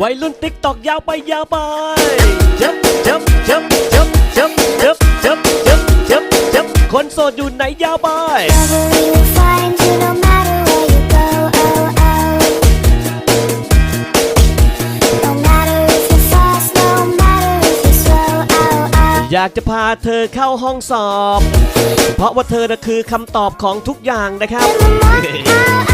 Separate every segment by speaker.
Speaker 1: วัยรุ่นติ๊กตอกยาวไปยาวไปจับจับจับจับจับจับจับจับจับจับคนโสดอยู่ไหนยาวไป อยากจะพาเธอเข้าห้องสอบ เพราะว่าเธอน่ะคือคำตอบของทุกอย่างนะครับ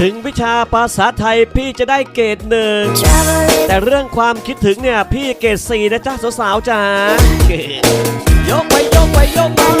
Speaker 1: ถึงวิชาภาษาไทยพี่จะได้เกรดหนึ่ง
Speaker 2: Trouble is
Speaker 1: แต่เรื่องความคิดถึงเนี่ย พี่เกรดสี่นะจ๊ะสาวๆจ๋า ยกไปยกไปยกไป